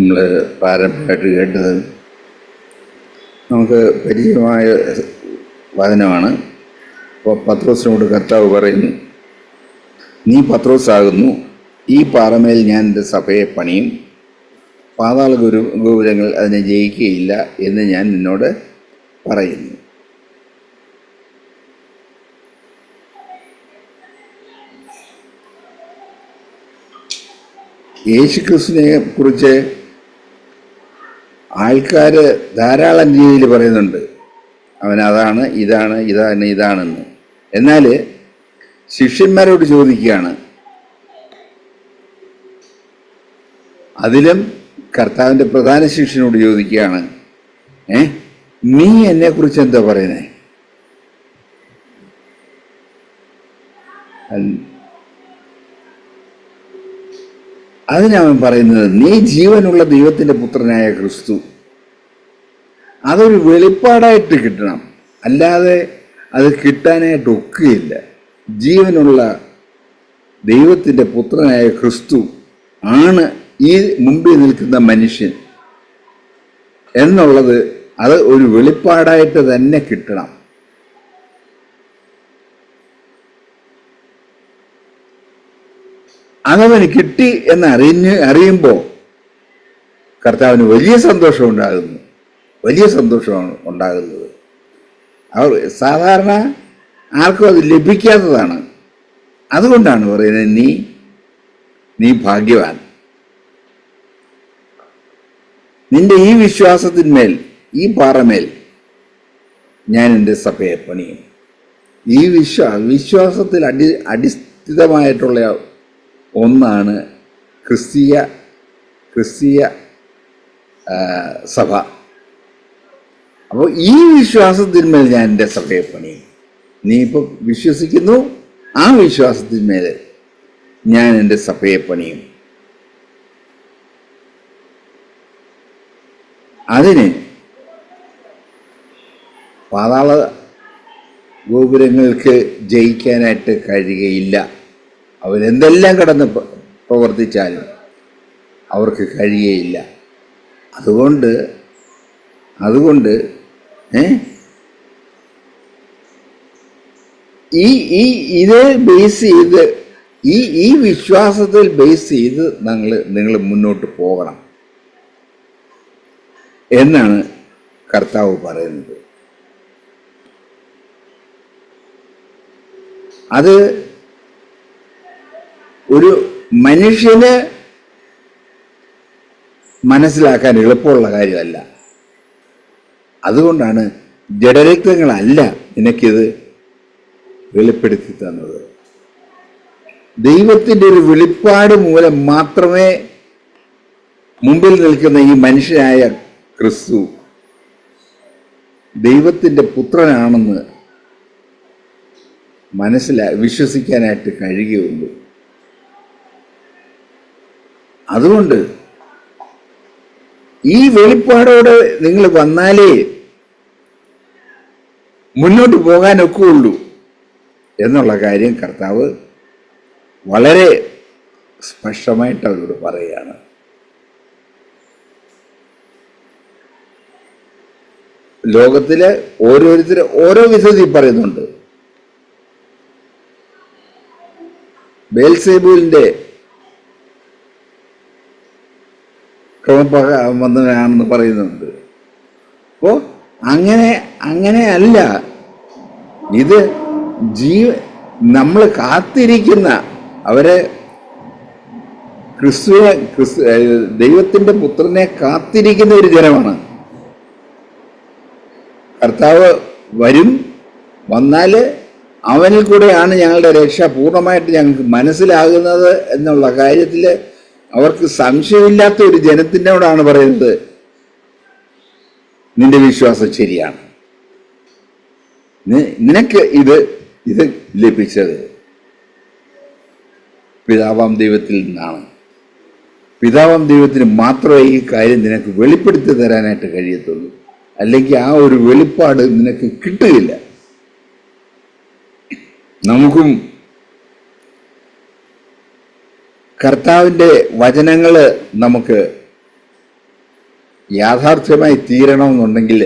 നമ്മൾ പാരമ്പര്യമായിട്ട് കേട്ടത് നമുക്ക് പരിചയമായ വചനമാണ്. അപ്പോൾ പത്രോസിനോട് കർത്താവ് പറയുന്നു നീ പത്രോസാകുന്നു ഈ പാറമേൽ ഞാൻ എന്റെ സഭയെ പണിയും. പാതാള ഗുരു ഗോപുരങ്ങൾ അതിനെ ജയിക്കുകയില്ല എന്ന് ഞാൻ നിന്നോട് പറയുന്നു. യേശുക്രിസ്തുവിനെ കുറിച്ച് ആൾക്കാർ ധാരാളം രീതിയിൽ പറയുന്നുണ്ട്. അവൻ അതാണ് ഇതാണ് ഇതാണ് ഇതാണെന്ന്. എന്നാൽ ശിഷ്യന്മാരോട് ചോദിക്കുകയാണ്. അതിലും കർത്താവിന്റെ പ്രധാന ശിഷ്യനോട് ചോദിക്കുകയാണ് ഏ നീ എന്നെക്കുറിച്ച് എന്താ പറയുന്നത് അതിനവൻ പറയുന്നത് നീ ജീവനുള്ള ദൈവത്തിന്റെ പുത്രനായ ക്രിസ്തു. അതൊരു വെളിപ്പാടായിട്ട് കിട്ടണം. അല്ലാതെ അത് കിട്ടാനായിട്ട് ഒക്കുകയില്ല. ജീവനുള്ള ദൈവത്തിന്റെ പുത്രനായ ക്രിസ്തു ആണ് ഈ മുമ്പിൽ നിൽക്കുന്ന മനുഷ്യൻ. എന്നുള്ളത് അത് ഒരു വെളിപ്പാടായിട്ട് തന്നെ കിട്ടണം. അതവന് കിട്ടി എന്ന് അറിഞ്ഞ് അറിയുമ്പോൾ കർത്താവിന് വലിയ സന്തോഷം ഉണ്ടാകുന്നു. വലിയ സന്തോഷമാണ് ഉണ്ടാകുന്നത്. അവർ സാധാരണ ആർക്കും അത് ലഭിക്കാത്തതാണ്. അതുകൊണ്ടാണ് പറയുന്നത് നീ നീ ഭാഗ്യവാൻ. നിന്റെ ഈ വിശ്വാസത്തിന്മേൽ ഈ പാറമേൽ ഞാൻ എന്റെ സഭയെ പണിയും. ഈ വിശ്വാ വിശ്വാസത്തിൽ അടി അടിസ്ഥിതമായിട്ടുള്ള ഒന്നാണ് ക്രിസ്തീയ ക്രിസ്തീയ സഭ. അപ്പോൾ ഈ വിശ്വാസത്തിന്മേൽ ഞാൻ എന്റെ സഭയെ പണി നീ ഇപ്പം വിശ്വസിക്കുന്നു ആ വിശ്വാസത്തിന്മേൽ ഞാൻ എന്റെ സഭയെ പണിയും അതിന് പാതാള ഗോപുരങ്ങൾക്ക് ജയിക്കാനായിട്ട് കഴിയുകയില്ല. അവരെന്തെല്ലാം കടന്ന് പ്രവർത്തിച്ചാലും അവർക്ക് കഴിയേയില്ല. അതുകൊണ്ട് അതുകൊണ്ട് ഈ ഈ ഇത് ബേസ് ചെയ്ത് ഈ ഈ വിശ്വാസത്തിൽ ബേസ് ചെയ്ത് നിങ്ങൾ നിങ്ങൾ മുന്നോട്ട് പോകണം. എന്നാണ് കർത്താവ് പറയുന്നത്. അത് ഒരു മനുഷ്യന് മനസ്സിലാക്കാൻ എളുപ്പമുള്ള കാര്യമല്ല. അതുകൊണ്ടാണ് ജഡരക്തങ്ങളല്ല നിനക്കിത് വെളിപ്പെടുത്തി തന്നത്. ദൈവത്തിന്റെ ഒരു വെളിപ്പാട് മൂലം മാത്രമേ മുമ്പിൽ നിൽക്കുന്ന ഈ മനുഷ്യനായ ക്രിസ്തു ദൈവത്തിന്റെ പുത്രനാണെന്ന് മനസ്സിലാ വിശ്വസിക്കാനായിട്ട് കഴിയുകയുള്ളൂ. അതുകൊണ്ട് ഈ വെളിപ്പാടോടെ നിങ്ങൾ വന്നാലേ മുന്നോട്ട് പോകാനൊക്കെ ഉള്ളൂ എന്നുള്ള കാര്യം കർത്താവ് വളരെ സ്പഷ്ടമായിട്ട് അവരോട് പറയുകയാണ്. ലോകത്തിലെ ഓരോരുത്തരും ഓരോ വിധത്തിൽ പറയുന്നുണ്ട്. ബേൽസേബുവിന്റെ ക്രമവന്ധനാണെന്ന് പറയുന്നുണ്ട്. അപ്പോൾ അങ്ങനെ അങ്ങനെ അല്ല ഇത് ജീവ നമ്മൾ കാത്തിരിക്കുന്ന അവരെ ക്രിസ്തുവിനെ ക്രിസ്തു ദൈവത്തിന്റെ പുത്രനെ കാത്തിരിക്കുന്ന ഒരു ജനമാണ്. കർത്താവ് വരും വന്നാൽ അവനിൽ കൂടെയാണ് ഞങ്ങളുടെ രക്ഷ പൂർണമായിട്ട് ഞങ്ങൾക്ക് മനസ്സിലാകുന്നത് എന്നുള്ള കാര്യത്തിൽ അവർക്ക് സംശയമില്ലാത്ത ഒരു ജനത്തിനോടാണ് പറയുന്നത് നിന്റെ വിശ്വാസം ശരിയാണ്. നിനക്ക് ഇത് ഇത് ലഭിച്ചത് പിതാവാം ദൈവത്തിൽ നിന്നാണ്. പിതാവാം ദൈവത്തിന് മാത്രമേ ഈ കാര്യം നിനക്ക് വെളിപ്പെടുത്തി തരാനായിട്ട് കഴിയത്തുള്ളൂ. അല്ലെങ്കിൽ ആ ഒരു വെളിപ്പാട് നിനക്ക് കിട്ടുകയില്ല. നമുക്കും കർത്താവിന്റെ വചനങ്ങൾ നമുക്ക് യാഥാർത്ഥ്യമായി തീരണമെന്നുണ്ടെങ്കിൽ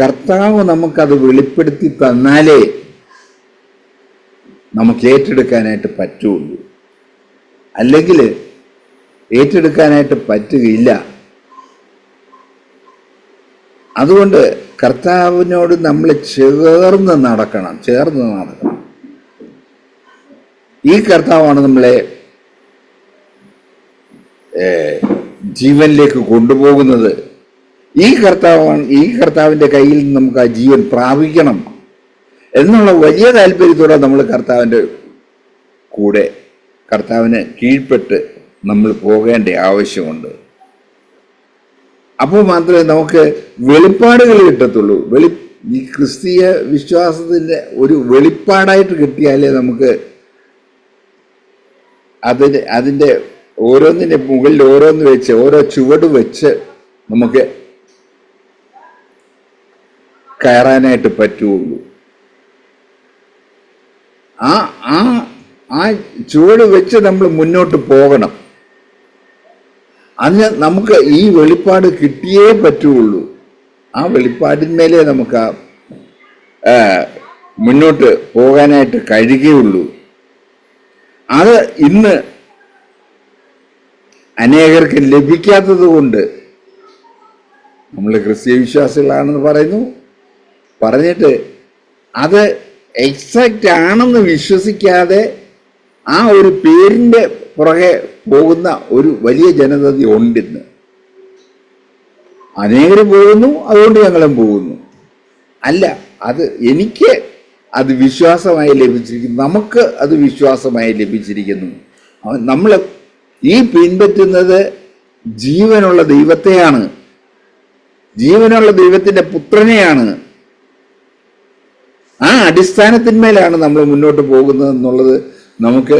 കർത്താവ് നമുക്കത് വെളിപ്പെടുത്തി തന്നാലേ നമുക്ക് ഏറ്റെടുക്കാനായിട്ട് പറ്റുള്ളൂ. അല്ലെങ്കിൽ ഏറ്റെടുക്കാനായിട്ട് പറ്റുകയില്ല. അതുകൊണ്ട് കർത്താവിനോട് നമ്മൾ ചേർന്ന് നടക്കണം ചേർന്ന് നടക്കണം. ഈ കർത്താവാണ് നമ്മളെ ജീവനിലേക്ക് കൊണ്ടുപോകുന്നത് ഈ കർത്താവാണ് ഈ കർത്താവിന്റെ കയ്യിൽ നിന്ന് നമുക്ക് ആ ജീവൻ പ്രാപിക്കണം എന്നുള്ള വലിയ താല്പര്യത്തോടെ നമ്മൾ കർത്താവിന്റെ കൂടെ കർത്താവിന് കീഴ്പ്പെട്ട് നമ്മൾ പോകേണ്ട ആവശ്യമുണ്ട്. അപ്പോൾ മാത്രമേ നമുക്ക് വെളിപ്പാടുകൾ കിട്ടത്തുള്ളൂ. വെളി ഈ ക്രിസ്തീയ വിശ്വാസത്തിന്റെ ഒരു വെളിപ്പാടായിട്ട് കിട്ടിയാലേ നമുക്ക് അതിന് അതിന്റെ ഓരോന്നിന്റെ മുകളിൽ ഓരോന്ന് വെച്ച് ഓരോ ചുവട് വെച്ച് നമുക്ക് കയറാനായിട്ട് പറ്റുള്ളൂ. ആ ആ ആ ചുവട് വെച്ച് നമ്മൾ മുന്നോട്ട് പോകണം. അതിന് നമുക്ക് ഈ വെളിപ്പാട് കിട്ടിയേ പറ്റുള്ളൂ. ആ വെളിപ്പാടിന്മേലേ നമുക്ക് ആ മുന്നോട്ട് പോകാനായിട്ട് കഴിയുകയുള്ളൂ. അത് ഇന്ന് അനേകർക്ക് ലഭിക്കാത്തത് കൊണ്ട് നമ്മൾ ക്രിസ്തീയ വിശ്വാസികളാണെന്ന് പറയുന്നു. പറഞ്ഞിട്ട് അത് എക്സാക്റ്റ് ആണെന്ന് വിശ്വസിക്കാതെ ആ ഒരു പേരിന്റെ പുറകെ പോകുന്ന ഒരു വലിയ ജനതതി ഉണ്ടിന്ന്. അനേകർ പോകുന്നു അതുകൊണ്ട് ഞങ്ങളും പോകുന്നു. അല്ല അത് എനിക്ക് അത് വിശ്വാസമായി ലഭിച്ചിരിക്കുന്നു നമുക്ക് അത് വിശ്വാസമായി ലഭിച്ചിരിക്കുന്നു. നമ്മൾ ഈ പിൻപറ്റുന്നത് ജീവനുള്ള ദൈവത്തെയാണ്. ജീവനുള്ള ദൈവത്തിന്റെ പുത്രനെയാണ്. ആ അടിസ്ഥാനത്തിന്മേലാണ് നമ്മൾ മുന്നോട്ട് പോകുന്നത് എന്നുള്ളത് നമുക്ക്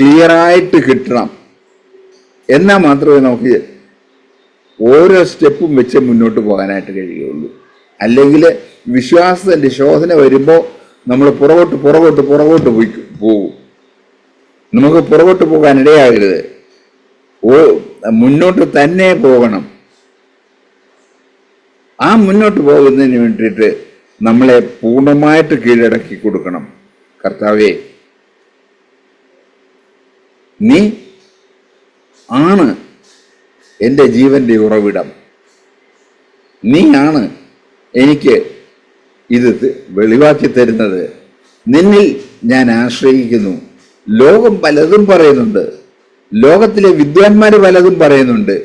ക്ലിയറായിട്ട് കിട്ടണം. എന്നാൽ മാത്രമേ നമുക്ക് ഓരോ സ്റ്റെപ്പും വെച്ച് മുന്നോട്ട് പോകാനായിട്ട് കഴിയുള്ളൂ അല്ലെങ്കിൽ വിശ്വാസത്തിന്റെ ശോധന വരുമ്പോൾ നമ്മൾ പുറകോട്ട് പുറകോട്ട് പുറകോട്ട് പോയി പോകും. നമുക്ക് പുറകോട്ട് പോകാൻ ഇടയാകരുത് ഓ മുന്നോട്ട് തന്നെ പോകണം. ആ മുന്നോട്ട് പോകുന്നതിന് വേണ്ടിയിട്ട് നമ്മളെ പൂർണമായിട്ട് കീഴടക്കി കൊടുക്കണം. കർത്താവേ നീ ആണ് എന്റെ ജീവന്റെ ഉറവിടം. നീയാണ് എനിക്ക് ഇത് വെളിവാക്കി തരുന്നത്. നിന്നിൽ ഞാൻ ആശ്രയിക്കുന്നു. ലോകം പലതും പറയുന്നുണ്ട്. ലോകത്തിലെ വിദ്വാൻമാർ പലതും പറയുന്നുണ്ട്.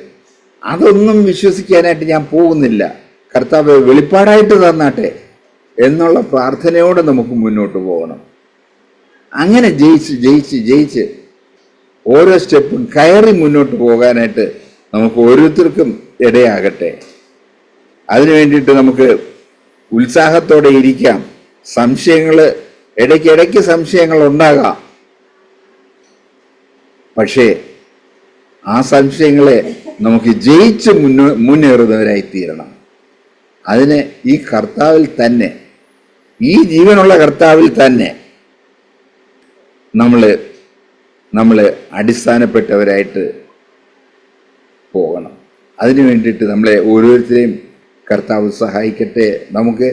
അതൊന്നും വിശ്വസിക്കാനായിട്ട് ഞാൻ പോകുന്നില്ല. കർത്താവ് വെളിപ്പാടായിട്ട് തന്നാട്ടെ എന്നുള്ള പ്രാർത്ഥനയോടെ നമുക്ക് മുന്നോട്ട് പോകണം. അങ്ങനെ ജയിച്ച് ജയിച്ച് ജയിച്ച് ഓരോ സ്റ്റെപ്പും കയറി മുന്നോട്ട് പോകാനായിട്ട് നമുക്ക് ഓരോരുത്തർക്കും ഇടയാകട്ടെ. അതിനു വേണ്ടിയിട്ട് നമുക്ക് ഉത്സാഹത്തോടെ ഇരിക്കാം. സംശയങ്ങൾ ഇടയ്ക്കിടയ്ക്ക് സംശയങ്ങൾ ഉണ്ടാകാം പക്ഷേ ആ സംശയങ്ങളെ നമുക്ക് ജയിച്ച് മുന്നോ മുന്നേറുന്നവരായി തീരണം അതിന് ഈ കർത്താവിൽ തന്നെ ഈ ജീവനുള്ള കർത്താവിൽ തന്നെ നമ്മൾ നമ്മൾ അടിസ്ഥാനപ്പെട്ടവരായിട്ട് പോകണം. അതിനു വേണ്ടിയിട്ട് നമ്മളെ ഓരോരുത്തരെയും കർത്താവ് സഹായിക്കട്ടെ. നമുക്ക്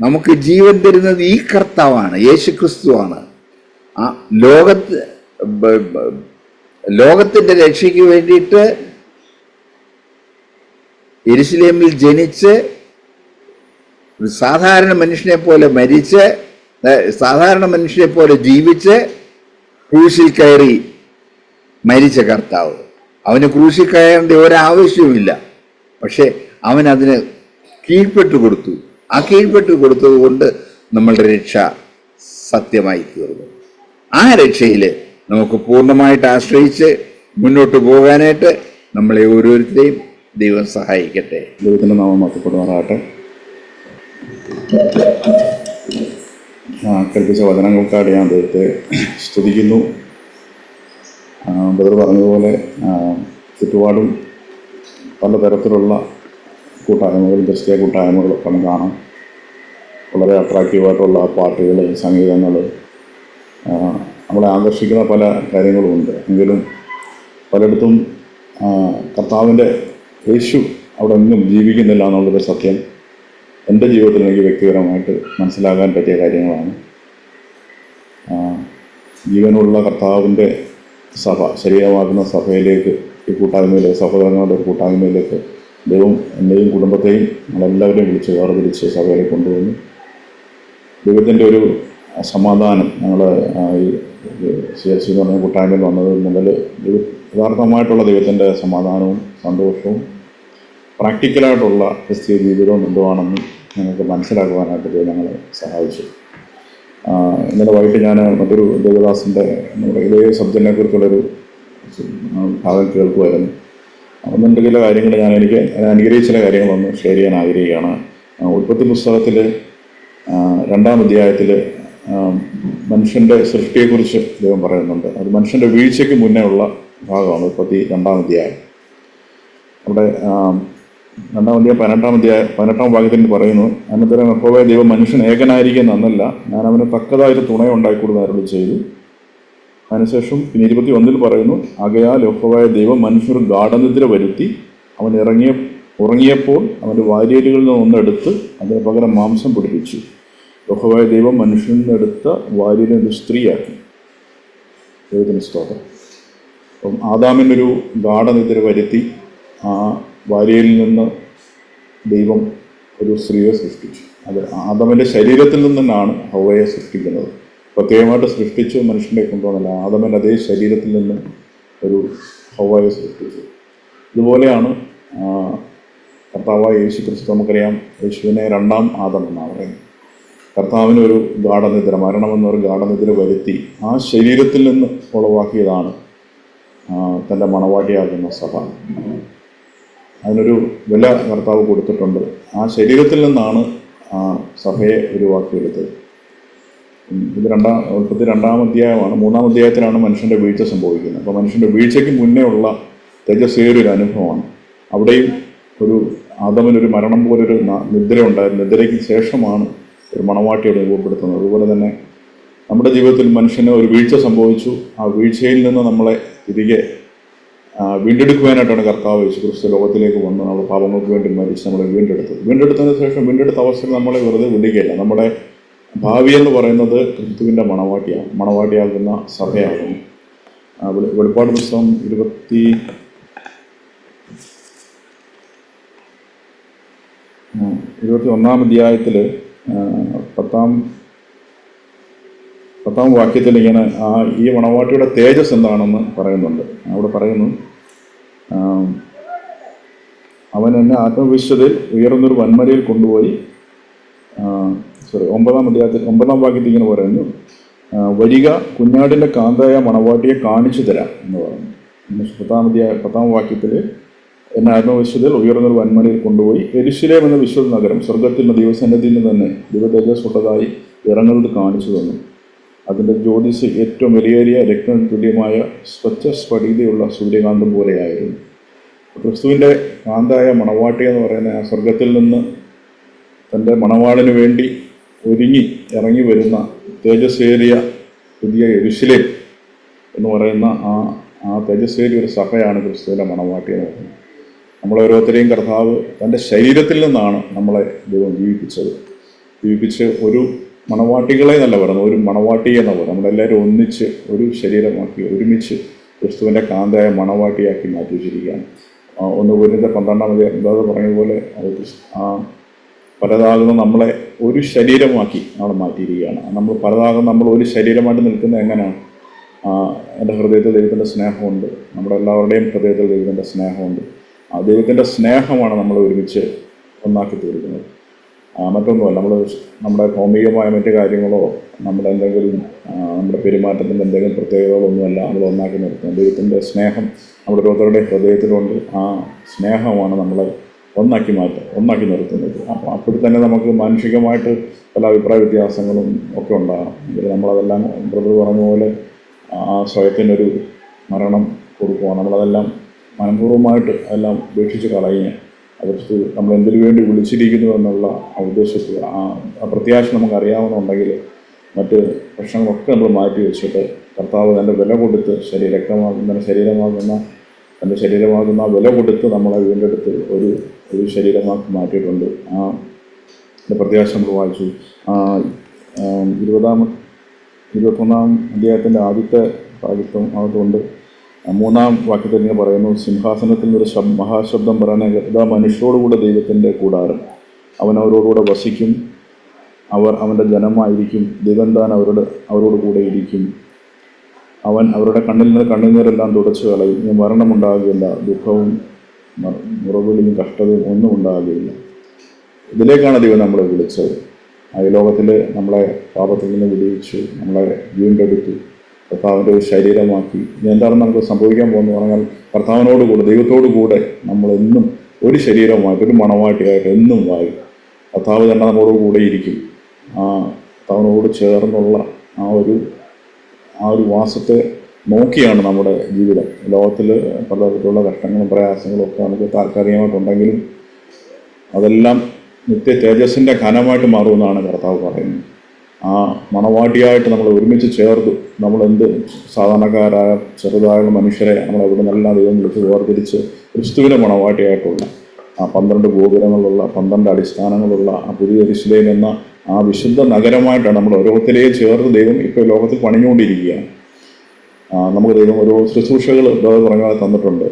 നമുക്ക് ജീവൻ തരുന്നത് ഈ കർത്താവാണ് യേശു ക്രിസ്തുവാണ് ആ ലോകത്ത് ലോകത്തിന്റെ രക്ഷയ്ക്ക് വേണ്ടിയിട്ട് എരുസലേമിൽ ജനിച്ച് ഒരു സാധാരണ മനുഷ്യനെ പോലെ മരിച്ച് സാധാരണ മനുഷ്യനെ പോലെ ജീവിച്ച് ക്രൂശിൽ കയറി മരിച്ച കർത്താവ്. അവന് ക്രൂശിൽ കയറേണ്ട ഒരാവശ്യവുമില്ല. പക്ഷേ അവൻ അതിന് കീഴ്പ്പെട്ടു കൊടുത്തു. ആ കീഴ്പ്പെട്ടു കൊടുത്തത് കൊണ്ട് നമ്മളുടെ രക്ഷ സത്യമായി തീർന്നു. ആ രക്ഷയിൽ നമുക്ക് പൂർണമായിട്ട് ആശ്രയിച്ച് മുന്നോട്ട് പോകാനായിട്ട് നമ്മളെ ഓരോരുത്തരെയും ദൈവം സഹായിക്കട്ടെ. ദൈവത്തിന്റെ നാമം മാറ്റപ്പെടുമാറാകട്ടെ കൽപ്പിച്ച വചനങ്ങൾക്കായിട്ട് ഞാൻ ദൈവത്തെ സ്തുതിക്കുന്നു. ബദർ പറഞ്ഞതുപോലെ ചുറ്റുപാടും പലതരത്തിലുള്ള കൂട്ടായ്മകൾ ക്രിസ്തീയ കൂട്ടായ്മകളൊക്കെ നമുക്ക് കാണാം. വളരെ അട്രാക്റ്റീവായിട്ടുള്ള പാട്ടുകൾ സംഗീതങ്ങൾ നമ്മളെ ആകർഷിക്കുന്ന പല കാര്യങ്ങളുമുണ്ട്. എങ്കിലും പലയിടത്തും കർത്താവിന്റെ യേശു അവിടെ ഒന്നും ജീവിക്കുന്നില്ല എന്നുള്ളൊരു സത്യം എന്റെ ജീവിതത്തിൽ എനിക്ക് വ്യക്തിപരമായിട്ട് മനസ്സിലാകാൻ പറ്റിയ കാര്യങ്ങളാണ്. ജീവനുള്ള കർത്താവിന്റെ സഭ ശരീരമാകുന്ന സഭയിലേക്ക് ഈ കൂട്ടായ്മയിലേക്ക് സഹോദരങ്ങളുടെ ഒരു കൂട്ടായ്മയിലേക്ക് ദൈവം എന്റെയും കുടുംബത്തെയും നമ്മളെല്ലാവരെയും വിളിച്ച് വേർതിരിച്ച് സഭയിലേക്ക് കൊണ്ടുവന്നു. ദൈവത്തിന്റെ ഒരു സമാധാനം. ഞങ്ങൾ ഈ സി എസ് സി എന്ന് പറഞ്ഞ കൂട്ടായ്മയിൽ വന്നത് മുതൽ യഥാർത്ഥമായിട്ടുള്ള ദൈവത്തിന്റെ സമാധാനവും സന്തോഷവും പ്രാക്ടിക്കലായിട്ടുള്ള ക്രിസ്തീയ ജീവിതവും എന്തുവാണെന്ന് ഞങ്ങൾക്ക് മനസ്സിലാക്കുവാനായിട്ട് ദൈവം ഞങ്ങളെ സഹായിച്ചു. ഇന്നലെ വൈകിട്ട് ഞാൻ മറ്റൊരു ദേവദാസിന്റെ നമ്മുടെ ഇതേ സബ്ജക്റ്റിനെ കുറിച്ചുള്ളൊരു ഭാഗം കേൾക്കുമായിരുന്നു ഒന്നും ചില കാര്യങ്ങൾ ഞാൻ എനിക്ക് അനുഗ്രഹിച്ച ചില കാര്യങ്ങളൊന്ന് ഷെയർ ചെയ്യാൻ ആഗ്രഹിക്കുകയാണ്. ഉൽപ്പത്തി പുസ്തകത്തിൽ രണ്ടാം അധ്യായത്തിൽ മനുഷ്യന്റെ സൃഷ്ടിയെക്കുറിച്ച് ദൈവം പറയുന്നുണ്ട്. അത് മനുഷ്യന്റെ വീഴ്ചയ്ക്ക് മുന്നേ ഉള്ള ഭാഗമാണ് ഉൽപ്പത്തി രണ്ടാം അധ്യായം. അവിടെ രണ്ടാം അധ്യായം പതിനെട്ടാം അധ്യായം പതിനെട്ടാം ഭാഗത്തിൽ പറയുന്നു അനന്തരം യഹോവേ ദൈവം മനുഷ്യൻ ഏകനായിരിക്കുന്ന എന്നല്ല ഞാൻ അവന് തക്കതായൊരു തുണ ഉണ്ടായിക്കൂടുന്ന അരുളി ചെയ്തു. അതിനുശേഷം പിന്നെ ഇരുപത്തി ഒന്നിൽ പറയുന്നു അകയാൽ ഒപ്പവായ ദൈവം മനുഷ്യർ ഗാഠനിദ്ര വരുത്തി അവൻ ഇറങ്ങിയ ഉറങ്ങിയപ്പോൾ അവന്റെ വാരിയലുകളിൽ നിന്ന് ഒന്നെടുത്ത് അതിന് പകരം മാംസം പിടിപ്പിച്ചു. യഹോവയായ ദൈവം മനുഷ്യനിൽ നിന്ന് എടുത്ത വാരിയലിനെ ഒരു സ്ത്രീയാക്കി. ദൈവത്തിന് സ്തോത്രം. അപ്പം ആദാമിനൊരു ഗാഠനിദ്ര വരുത്തി ആ വാര്യയിൽ നിന്ന് ദൈവം ഒരു സ്ത്രീയെ സൃഷ്ടിച്ചു. അത് ആദമന്റെ ശരീരത്തിൽ നിന്നാണ് ഹവയെ സൃഷ്ടിക്കുന്നത്. പ്രത്യേകമായിട്ട് സൃഷ്ടിച്ച് മനുഷ്യനെ കൊണ്ടുവന്നില്ല ആദമൻ അതേ ശരീരത്തിൽ നിന്ന് ഒരു ഹവയെ സൃഷ്ടിച്ചു. ഇതുപോലെയാണ് കർത്താവായ യേശു ക്രിസ്തു നമുക്കറിയാം യേശുവിനെ രണ്ടാം ആദമെന്നാണ് പറയുന്നത്. കർത്താവിന് ഒരു ഗാഠനിദ്ര മരണമെന്നൊരു ഗാഠനിദ്ര വരുത്തി ആ ശരീരത്തിൽ നിന്ന് ഉളവാക്കിയതാണ് തന്റെ മണവാട്ടിയാകുന്ന സഭ. അതിനൊരു വില കർത്താവ് കൊടുത്തിട്ടുണ്ട്. ആ ശരീരത്തിൽ നിന്നാണ് സഭയെ ഉരുവാക്കിയെടുത്തത്. ഇത് രണ്ടാം ഉൽപ്പത്തി രണ്ടാം അധ്യായമാണ്. മൂന്നാം അധ്യായത്തിലാണ് മനുഷ്യന്റെ വീഴ്ച സംഭവിക്കുന്നത്. അപ്പോൾ മനുഷ്യന്റെ വീഴ്ചയ്ക്ക് മുന്നേ ഉള്ള തേജസ്വേറിയൊരു അനുഭവമാണ്. അവിടെയും ഒരു ആദമിനൊരു മരണം പോലൊരു നിദ്ര ഉണ്ടായിരുന്നു. നിദ്രയ്ക്ക് ശേഷമാണ് ഒരു മണവാട്ടിയോട് രൂപപ്പെടുത്തുന്നത് അതുപോലെ തന്നെ നമ്മുടെ ജീവിതത്തിൽ മനുഷ്യന് ഒരു വീഴ്ച സംഭവിച്ചു. ആ വീഴ്ചയിൽ നിന്ന് നമ്മളെ തിരികെ വീണ്ടെടുക്കുവാനായിട്ടാണ് കർത്താവ് യേശു ക്രിസ്തു ലോകത്തിലേക്ക് വന്ന് നമ്മൾ പാപങ്ങൾക്ക് വേണ്ടി മരിച്ച് നമ്മളെ വീണ്ടെടുത്തു വീണ്ടെടുത്തതിന് ശേഷം വീണ്ടെടുത്ത അവസരം നമ്മളെ വെറുതെ വിടുകയില്ല. നമ്മുടെ ഭാവി എന്ന് പറയുന്നത് ക്രിസ്തുവിന്റെ മണവാട്ടിയാണ്. മണവാട്ടിയാകുന്ന വെളി- വെളിപ്പാട് പുസ്തകം ഇരുപത്തി ഇരുപത്തി ഒന്നാം അധ്യായത്തിൽ പത്താം പത്താം വാക്യത്തിൽ ഇങ്ങനെ ആ ഈ മണവാട്ടിയുടെ തേജസ് എന്താണെന്ന് പറയുന്നുണ്ട്. അവിടെ പറയുന്നു അവൻ എന്നെ ആത്മവിശ്വതയിൽ ഉയർന്നൊരു വന്മരയിൽ കൊണ്ടുപോയി സോറി ഒമ്പതാം അധ്യായത്തിൽ ഒമ്പതാം വാക്യത്തിൽ ഇങ്ങനെ പറയുന്നു വരിക കുഞ്ഞാടിന്റെ കാന്തായ മണവാട്ടിയെ കാണിച്ചു തരാം എന്ന് പറഞ്ഞു പത്താം അധ്യായ പത്താം വാക്യത്തിൽ എന്നെ ആത്മവിശ്വതയിൽ ഉയർന്നൊരു വൻമണിയിൽ കൊണ്ടുപോയി. എരിശിലേം എന്ന വിശ്വ നഗരം സ്വർഗത്തിന്റെ ദൈവസന്നിധിയിൽ നിന്ന് തന്നെ ദൈവതേജസ്സുള്ളതായി ഇറങ്ങുന്നത് കാണിച്ചു തന്നു. അതിന്റെ ജ്യോതിസ് ഏറ്റവും വിലയേറിയ രക്തം തുല്യമായ സ്വച്ഛ സ്ഫടികതയുള്ള സൂര്യകാന്തം പോലെയായിരുന്നു. ക്രിസ്തുവിന്റെ കാന്തായ മണവാട്ടി എന്ന് പറയുന്ന ആ സ്വർഗത്തിൽ നിന്ന് തന്റെ മണവാളിന് വേണ്ടി ഒരുങ്ങി ഇറങ്ങി വരുന്ന തേജസ്വേറിയ പുതിയ എരുശിലേം എന്ന് പറയുന്ന ആ ആ തേജസ്വേറിയ ഒരു സഭയാണ് ക്രിസ്തുവിന്റെ മണവാട്ടി എന്ന് പറയുന്നത്. നമ്മളെ ഓരോരുത്തരെയും കർത്താവ് തന്റെ ശരീരത്തിൽ നിന്നാണ് നമ്മളെ ദൈവം ജീവിപ്പിച്ചത്. ജീവിപ്പിച്ച് ഒരു മണവാട്ടികളെ എന്നല്ല പറയുന്നത് ഒരു മണവാട്ടി എന്ന പറയുന്നത് നമ്മളെല്ലാവരും ഒന്നിച്ച് ഒരു ശരീരമാക്കി ഒരുമിച്ച് ക്രിസ്തുവിന്റെ കാന്തയായ മണവാട്ടിയാക്കി മാറ്റി വെച്ചിരിക്കുകയാണ് ഒന്ന് പോരിന്റെ പന്ത്രണ്ടാം എന്താ പറഞ്ഞതുപോലെ അത് ആ പലതാകുന്ന നമ്മളെ ഒരു ശരീരമാക്കി നമ്മൾ മാറ്റിയിരിക്കുകയാണ്. നമ്മൾ പലതാകുന്ന നമ്മൾ ഒരു ശരീരമായിട്ട് നിൽക്കുന്നത് എങ്ങനെയാണ്? എന്റെ ഹൃദയത്തിൽ ദൈവത്തിന്റെ സ്നേഹമുണ്ട്. നമ്മുടെ എല്ലാവരുടെയും ഹൃദയത്തിൽ ദൈവത്തിന്റെ സ്നേഹമുണ്ട്. ആ ദൈവത്തിന്റെ സ്നേഹമാണ് നമ്മൾ ഒരുമിച്ച് ഒന്നാക്കി തീർക്കുന്നത്. മറ്റൊന്നുമല്ല നമ്മൾ നമ്മുടെ ഭൗമികമായ മറ്റു കാര്യങ്ങളോ നമ്മുടെ എന്തെങ്കിലും നമ്മുടെ പെരുമാറ്റത്തിന്റെ എന്തെങ്കിലും പ്രത്യേകതകളൊന്നുമല്ല നമ്മൾ ഒന്നാക്കി നിർത്തുന്നത്. ദൈവത്തിന്റെ സ്നേഹം നമ്മുടെ ഓരോരുത്തരുടെ ഹൃദയത്തിലുണ്ട്. ആ സ്നേഹമാണ് നമ്മളെ ഒന്നാക്കി മാറ്റുക ഒന്നാക്കി നിർത്തുന്നത്. അപ്പോൾ അപ്പോൾ തന്നെ നമുക്ക് മാനുഷികമായിട്ട് പല അഭിപ്രായ വ്യത്യാസങ്ങളും ഒക്കെ ഉണ്ടാകാം. എങ്കിൽ നമ്മളതെല്ലാം ബ്രദർ പറഞ്ഞ പോലെ ആ സ്വയത്തിനൊരു മരണം കൊടുക്കുക നമ്മളതെല്ലാം മനഃപൂർവമായിട്ട് എല്ലാം ഉപേക്ഷിച്ച് കളയുക. അവർക്ക് നമ്മൾ എന്തിനു വേണ്ടി വിളിച്ചിരിക്കുന്നു എന്നുള്ള ഉദ്ദേശത്തിൽ ആ പ്രത്യാശ നമുക്ക് അറിയാവുന്നുണ്ടെങ്കിൽ മറ്റ് പ്രശ്നങ്ങളൊക്കെ നമ്മൾ മാറ്റി വെച്ചിട്ട് കർത്താവ് തന്റെ വില കൊടുത്ത് ശരീര രക്തമാകുന്ന ശരീരമാകുന്ന തന്റെ ശരീരമാകുന്ന വില കൊടുത്ത് നമ്മളെ വീണ്ടെടുത്ത് ഒരു ഒരു ശരീരമാക്കി മാറ്റിയിട്ടുണ്ട്. ആ പ്രത്യാശ നമ്മൾ വായിച്ചു. ഇരുപതാം ഇരുപത്തൊന്നാം അധ്യായത്തിന്റെ ആദ്യത്തെ ഭാഗത്തും അതുകൊണ്ട് മൂന്നാം വാക്യത്തിൽ ഇങ്ങനെ പറയുന്നു സിംഹാസനത്തിൽ ഒരു ശബ് മഹാശബ്ദം പറയുന്നത് ഇതാ മനുഷ്യരോടുകൂടെ ദൈവത്തിന്റെ കൂടാരം. അവൻ അവരോടുകൂടെ വസിക്കും. അവർ അവന്റെ ജനമായിരിക്കും. ദൈവം താൻ അവരുടെ അവരോട് കൂടെ ഇരിക്കും. അവൻ അവരുടെ കണ്ണിൽ നിന്ന് കണ്ണുനീരെല്ലാം തുടച്ചു കളയും. ഇനി മരണമുണ്ടാകുകയില്ല ദുഃഖവും മുറവിളിയും കഷ്ടതയും ഒന്നും ഉണ്ടാകുകയില്ല ഇതിലേക്കാണ് ദൈവം നമ്മളെ വിളിച്ചത്. അയലോകത്തിൽ നമ്മളെ പാപത്തിൽ നിന്ന് വിളിയിച്ചു നമ്മളെ വീണ്ടെടുത്തു. കർത്താവിന്റെ ഒരു ശരീരമാക്കി. ഇനി എന്താണ് നമുക്ക് സംഭവിക്കാൻ പോകുന്നത് പറഞ്ഞാൽ കർത്താവിനോട് കൂടെ ദൈവത്തോടു കൂടെ നമ്മളെന്നും ഒരു ശരീരമായിട്ട് ഒരു മണവാട്ടിയായിട്ട് എന്നും വായി കർത്താവ് തന്നെ നമ്മളോട് കൂടെ ഇരിക്കും. ആ കർത്താവിനോട് ചേർന്നുള്ള ആ ഒരു ആ ഒരു വാസത്തെ നോക്കിയാണ് നമ്മുടെ ജീവിതം. ലോകത്തിൽ പലതരത്തിലുള്ള കഷ്ടങ്ങളും പ്രയാസങ്ങളും ഒക്കെ നമുക്ക് താൽക്കാലികമായിട്ടുണ്ടെങ്കിലും അതെല്ലാം നിത്യ തേജസ്സിന്റെ ഘനമായിട്ട് മാറുമെന്നാണ് കർത്താവ് പറയുന്നത്. ആ മണവാട്ടിയായിട്ട് നമ്മൾ ഒരുമിച്ച് ചേർത്ത് നമ്മൾ എന്ത് സാധാരണക്കാരായ ചെറുതായ മനുഷ്യരെ നമ്മൾ അവിടെ നല്ല ദൈവം വിളിച്ച് വേർതിരിച്ച് ക്രിസ്തുവിനെ മണവാട്ടിയായിട്ടുള്ള ആ പന്ത്രണ്ട് ഗോപുരങ്ങളുള്ള പന്ത്രണ്ട് അടിസ്ഥാനങ്ങളുള്ള ആ പുതിയ എരിശിലേം എന്ന ആ വിശുദ്ധ നഗരമായിട്ടാണ് നമ്മൾ ഓരോരുത്തരെയും ചേർത്ത് ദൈവം ഇപ്പോൾ ലോകത്ത് പണിഞ്ഞുകൊണ്ടിരിക്കുകയാണ് നമുക്ക് ദൈവം ഓരോ ശുശ്രൂഷകൾ പറഞ്ഞാൽ പറഞ്ഞ തന്നിട്ടുണ്ട്.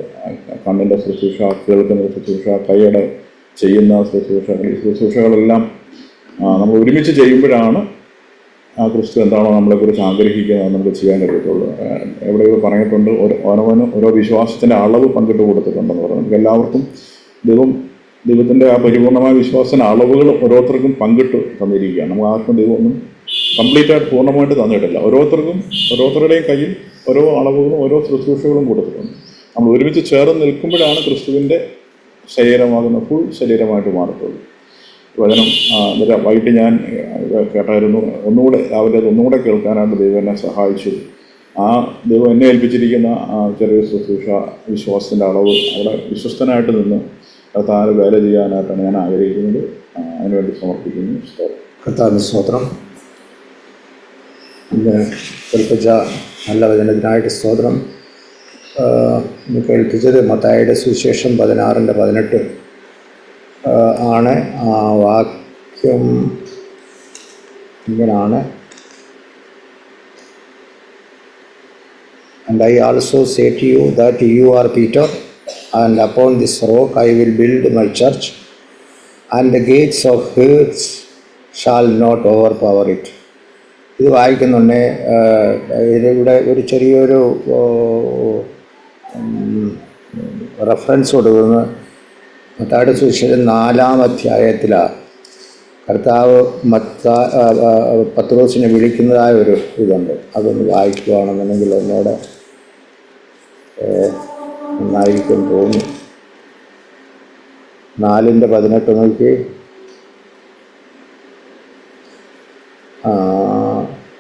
കണ്ണിന്റെ ശുശ്രൂഷ കേൾക്കുന്ന ശുശ്രൂഷ കൈയുടെ ചെയ്യുന്ന ശുശ്രൂഷകൾ ഈ ശുശ്രൂഷകളെല്ലാം നമ്മൾ ഒരുമിച്ച് ചെയ്യുമ്പോഴാണ് ആ ക്രിസ്തു എന്താണോ നമ്മളെക്കുറിച്ച് ആഗ്രഹിക്കുന്നത് അത് നമുക്ക് ചെയ്യാൻ കഴിയത്തുള്ളൂ എവിടെയോ പറഞ്ഞിട്ടുണ്ട് ഓരോ ഓരോന്ന് ഓരോ വിശ്വാസത്തിന്റെ അളവ് പങ്കിട്ട് കൊടുത്തിട്ടുണ്ടെന്ന് പറഞ്ഞു. നമുക്ക് എല്ലാവർക്കും ദൈവം ദൈവത്തിന്റെ ആ പരിപൂർണമായ വിശ്വാസത്തിന് അളവുകൾ ഓരോരുത്തർക്കും പങ്കിട്ട് തന്നിരിക്കുകയാണ്. നമുക്ക് ആർക്കും ദൈവം ഒന്നും കംപ്ലീറ്റ് ആയിട്ട് പൂർണമായിട്ട് തന്നിട്ടില്ല. ഓരോരുത്തർക്കും ഓരോരുത്തരുടെയും കയ്യിൽ ഓരോ അളവുകളും ഓരോ ശുശ്രൂഷകളും കൊടുത്തിട്ടുണ്ട്. നമ്മൾ ഒരുമിച്ച് ചേർന്ന് നിൽക്കുമ്പോഴാണ് ക്രിസ്തുവിന്റെ ശരീരമാകുന്ന ഫുൾ ശരീരമായിട്ട് മാറത്തുള്ളൂ. വചനം ഇന്നലെ വൈകിട്ട് ഞാൻ കേട്ടായിരുന്നു. ഒന്നുകൂടെ രാവിലെ അത് ഒന്നുകൂടെ കേൾക്കാനായിട്ട് ദൈവം എന്നെ സഹായിച്ചു. ആ ദൈവം എന്നെ ഏൽപ്പിച്ചിരിക്കുന്ന ചെറിയ ശുശ്രൂഷ വിശ്വാസത്തിന്റെ അളവ് അവിടെ വിശ്വസ്തനായിട്ട് നിന്ന് കർത്താവിന് വേല ചെയ്യാനായിട്ടാണ് ഞാൻ ആഗ്രഹിക്കുന്നത്. അതിനുവേണ്ടി സമർപ്പിക്കുന്നു. കർത്താവിന്റെ സ്തോത്രം. ഇന്ന് കേൾപ്പിച്ച നല്ല വചനത്തിനായിട്ട് സ്തോത്രം. കേൾപ്പിച്ചത് മത്തായിയുടെ സുവിശേഷം പതിനാറിന്റെ പതിനെട്ട്. ആണ് ആ വാക്യം ഇങ്ങനാണ് And I also say to you that you are Peter, and upon this rock I will build my church, and the gates of Hades shall not overpower it. ഇത് വായിക്കുന്നുണ്ടേ ഇതിവിടെ ഒരു ചെറിയൊരു റെഫറൻസ് കൊടുക്കുന്നത് മത്തായുടെ സുവിശേഷം നാലാം അധ്യായത്തിലാണ് കർത്താവ് മത്ത പത്രോസിനെ വിളിക്കുന്നതായ ഒരു ഇതുണ്ട്. അതൊന്ന് വായിക്കുകയാണെന്നുണ്ടെങ്കിൽ ഒന്നുകൂടെ നന്നായിരിക്കും തോന്നി. നാലിന്റെ പതിനെട്ട് നോക്കി.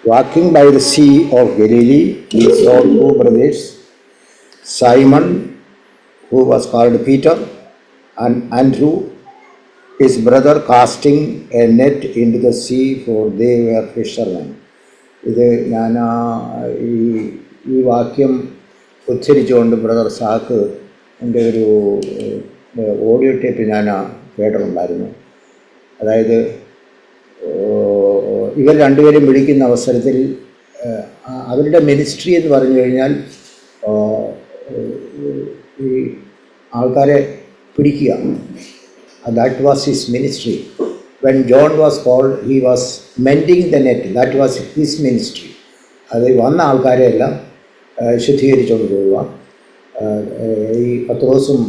Walking by the sea of Galilee he saw two brothers Simon who was called Peter and Andrew, his brother, casting a net into the sea, for they were fishermen. ഇത് ഞാൻ ഈ ഈ വാക്യം ഉച്ചരിച്ചുകൊണ്ട് ബ്രദർ സാക്ക് എന്റെ ഒരു audio tape ഞാൻ കേട്ടിട്ടുണ്ടായിരുന്നു അതായത് ഇവർ രണ്ടുപേരും വിളിക്കുന്ന അവസരത്തിൽ അവരുടെ മിനിസ്ട്രി എന്ന് പറഞ്ഞു കഴിഞ്ഞാൽ ഈ ആൾക്കാരെ പിടിക്കുക. That was his ministry when John was called he was mending the net that was his ministry അത് വന്ന ആൾക്കാരെ എല്ലാം ശുദ്ധീകരിച്ചുകൊണ്ട് പോവുക. ഈ പത്രോസും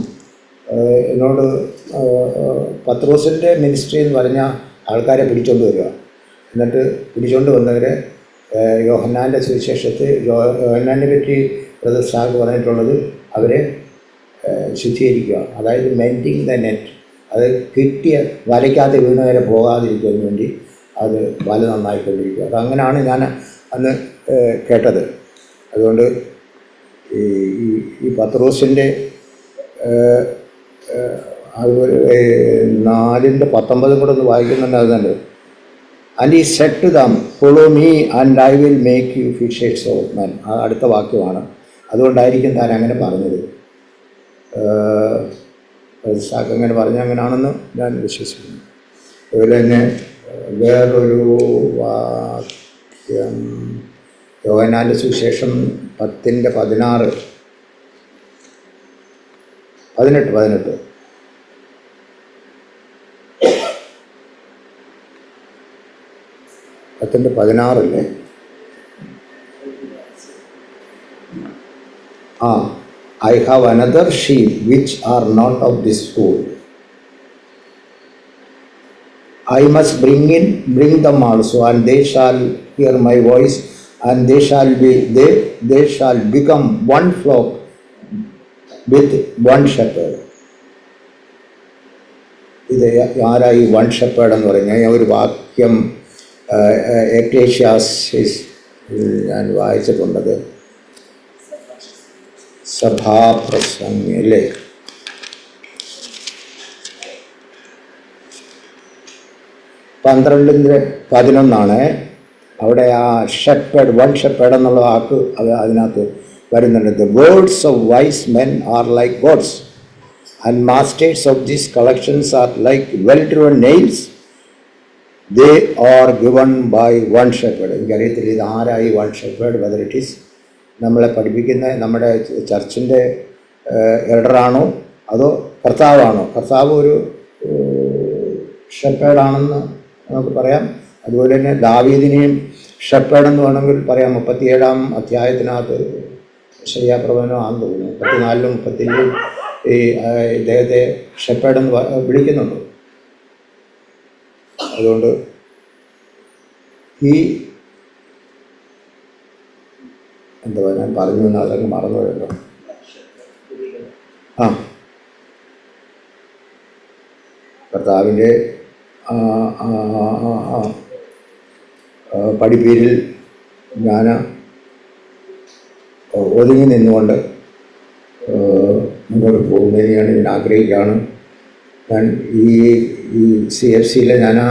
എന്നോട് പത്രോസിന്റെ മിനിസ്ട്രി എന്ന് പറഞ്ഞ ആൾക്കാരെ പിടിച്ചോണ്ട് വരിക. എന്നിട്ട് പിടിച്ചോണ്ട് വന്നവരെ യോഹന്നാന്റെ സുവിശേഷത്തെ യോഹന്നാനെ പറ്റി പ്രദർശനം പറഞ്ഞിട്ടുള്ളത് അവരെ ശുദ്ധീകരിക്കുക. അതായത് മെന്റിങ് ദ നെറ്റ് അത് കിട്ടിയ വലയ്ക്കകത്ത് വീണ് വരെ പോകാതിരിക്കാൻ വേണ്ടി അത് വല നന്നായിക്കൊണ്ടിരിക്കുക. അത് അങ്ങനെയാണ് ഞാൻ അന്ന് കേട്ടത്. അതുകൊണ്ട് ഈ ഈ- പത്രോസിന്റെ അതുപോലെ നാലിന്റെ പത്തൊമ്പതും കൂടെ ഒന്ന് വായിക്കുന്നുണ്ട് അതുണ്ട് and he said them follow me and I will make you fishers of men അടുത്ത വാക്യമാണ്. അതുകൊണ്ടായിരിക്കും താൻ അങ്ങനെ പറഞ്ഞത്. അങ്ങനെ പറഞ്ഞ അങ്ങനെയാണെന്ന് ഞാൻ വിശ്വസിക്കുന്നു. അതുപോലെ തന്നെ വേറൊരു വാക്യം യോഹനാന്റെ സുശേഷം പത്തിന്റെ പതിനാറ്. പതിനെട്ട് പതിനെട്ട്. പത്തിന്റെ പതിനാറല്ലേ? ആ. I have another sheep which are not of this fold. I must bring in, bring them also, and they shall hear my voice, and they shall be, they, they shall become one flock with one shepherd. ഇത് ആരാ ഈ one shepherd എന്ന് പറഞ്ഞാൽ ഞാൻ ഒരു വാക്യം എക്ലേഷ്യാസിസ് ഞാൻ വായിച്ചിട്ടുണ്ടത് സഭാപ്രസംഗം അല്ലേ? പന്ത്രണ്ടിന്റെ പതിനൊന്നാണ്. അവിടെ ആ ഷെപ്പേഡ് വൺ ഷെപ്പേഡ് എന്നുള്ള വാക്ക് അത് അതിനകത്ത് വരുന്നുണ്ട്. The words of wise men are like goads and masters of these collections are like well driven nails they are given by one shepherd എനിക്കറിയത്തില്ല ഇത് ആരായി one shepherd whether it is നമ്മളെ പഠിപ്പിക്കുന്ന നമ്മുടെ ചർച്ചിന്റെ എൽഡറാണോ അതോ കർത്താവാണോ? കർത്താവ് ഒരു ഷെപ്പേഡാണെന്ന് നമുക്ക് പറയാം. അതുപോലെ തന്നെ ദാവീദിനെയും ഷെപ്പേഡെന്ന് വേണമെങ്കിൽ പറയാം. മുപ്പത്തിയേഴാം അധ്യായത്തിനകത്ത് ശയ്യാപ്രവനോ ആണെന്ന് തോന്നുന്നു. മുപ്പത്തിനാലിലും മുപ്പത്തിലും ഈ ഇദ്ദേഹത്തെ ഷെപ്പേഡെന്ന് വിളിക്കുന്നുണ്ട്. അതുകൊണ്ട് ഈ എന്താ ഞാൻ പറഞ്ഞു എന്ന് അതങ്ങ് മറന്നുപോയല്ലോ. ആ. കർത്താവിന്റെ പടിപ്പീരിൽ ഞാൻ ഒതുങ്ങി നിന്നുകൊണ്ട് മുന്നോട്ട് പോകുന്നതിന് ഞാൻ ആഗ്രഹിക്കുകയാണ്. ഞാൻ ഈ ഈ സി എഫ് സിയിലെ ഞാൻ ആ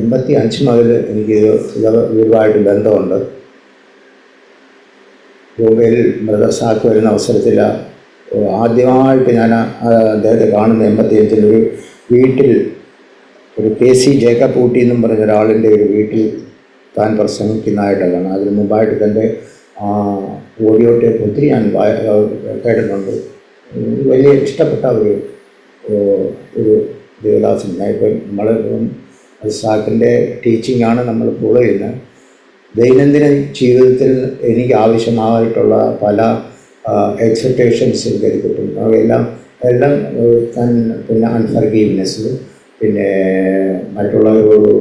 എൺപത്തി അഞ്ച് മുതൽ എനിക്ക് ഇവരുമായിട്ട് ബന്ധമുണ്ട്. ബോംബെയിൽ മൃഗസാക്ക് വരുന്ന അവസരത്തിൽ ആദ്യമായിട്ട് ഞാൻ അദ്ദേഹത്തെ കാണുന്ന എൺപത്തി അഞ്ചിൽ ഒരു വീട്ടിൽ ഒരു കെ സി ജേക്കബ് ഊട്ടി എന്നും പറഞ്ഞ ഒരാളിന്റെ ഒരു വീട്ടിൽ താൻ പ്രസംഗിക്കുന്നതായിട്ടാണ്. അതിന് മുമ്പായിട്ട് തന്റെ ഓഡിയോ ടേപ്പ് ഒത്തിരി ഞാൻ കേട്ടിട്ടുണ്ട്. വലിയ ഇഷ്ടപ്പെട്ട ഒരു ഒരു ദേവദാസൻ. ഞാൻ ഇപ്പം നമ്മൾ സാക്കിന്റെ ടീച്ചിങ് ആണ് നമ്മൾ ഫോളോ ചെയ്യുന്നത്. ദൈനംദിന ജീവിതത്തിൽ എനിക്ക് ആവശ്യമായിട്ടുള്ള പല എക്സെപ്റ്റേഷൻസ് എനിക്ക് കിട്ടും അവയെല്ലാം എല്ലാം ഞാൻ പിന്നെ അൺഫർഗീവ്നെസ് പിന്നെ മറ്റുള്ളവരോട്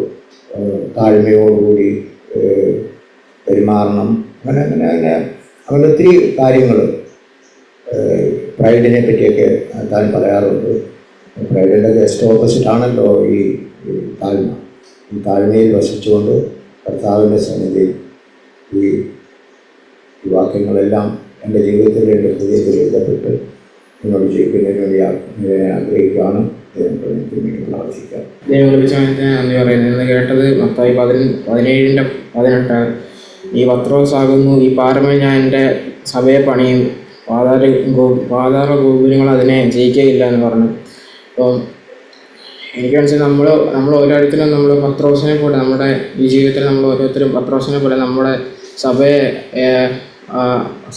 താഴ്മയോടുകൂടി പെരുമാറണം. അങ്ങനെ അങ്ങനെ അങ്ങനെ അങ്ങനെ ഒത്തിരി കാര്യങ്ങൾ പ്രൈഡിനെ പറ്റിയൊക്കെ താൻ പറയാറുണ്ട്. പ്രൈഡിന്റെ ജസ്റ്റ് ഓപ്പോസിറ്റാണല്ലോ ഈ താഴ്മ. ഈ താഴ്മയിൽ വസിച്ചുകൊണ്ട് കർത്താവിന്റെ സന്നിധിയിൽ ഈ വാക്യങ്ങളെല്ലാം എന്റെ ജീവിതത്തിൽ എന്റെ ഹൃദയത്തിൽ എഴുതപ്പെട്ട് നിങ്ങളുടെ ജീവിക്കുന്നതിന് വേണ്ടി ആഗ്രഹിക്കുകയാണ്. നന്ദി പറയുന്നത് കേട്ടത് മത്തായി പതിന പതിനേഴിന്റെ പതിനെട്ട്. ഈ പത്രോസാകുന്നു ഈ പാറമേ ഞാൻ എന്റെ സഭയെ പണിയും. പാതാര ഗോ പാതാര ഗോപുരങ്ങൾ അതിനെ ജയിക്കുകയില്ല എന്ന് പറഞ്ഞു. അപ്പം എനിക്ക് വെച്ചാൽ നമ്മൾ നമ്മൾ ഓരോരുത്തരും നമ്മൾ പത്രോസിനെ പോലെ നമ്മുടെ ഈ ജീവിതത്തിൽ നമ്മൾ ഓരോരുത്തരും പത്രോസിനെ പോലെ നമ്മുടെ സഭയെ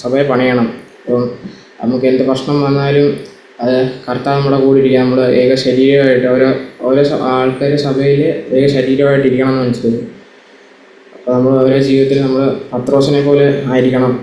സഭയെ പണിയണം. അപ്പം നമുക്ക് എന്ത് പ്രശ്നം വന്നാലും അത് കർത്താവ് നമ്മുടെ കൂടെ ഇരിക്കുക നമ്മൾ ഏക ശരീരമായിട്ട് ഓരോ ഓരോ ആൾക്കാർ സഭയിൽ ഏക ശരീരമായിട്ട് ഇരിക്കണം എന്ന് മനസ്സിലായി. അപ്പോൾ നമ്മൾ ഓരോ ജീവിതത്തിൽ നമ്മൾ പത്രോസിനെ പോലെ ആയിരിക്കണം.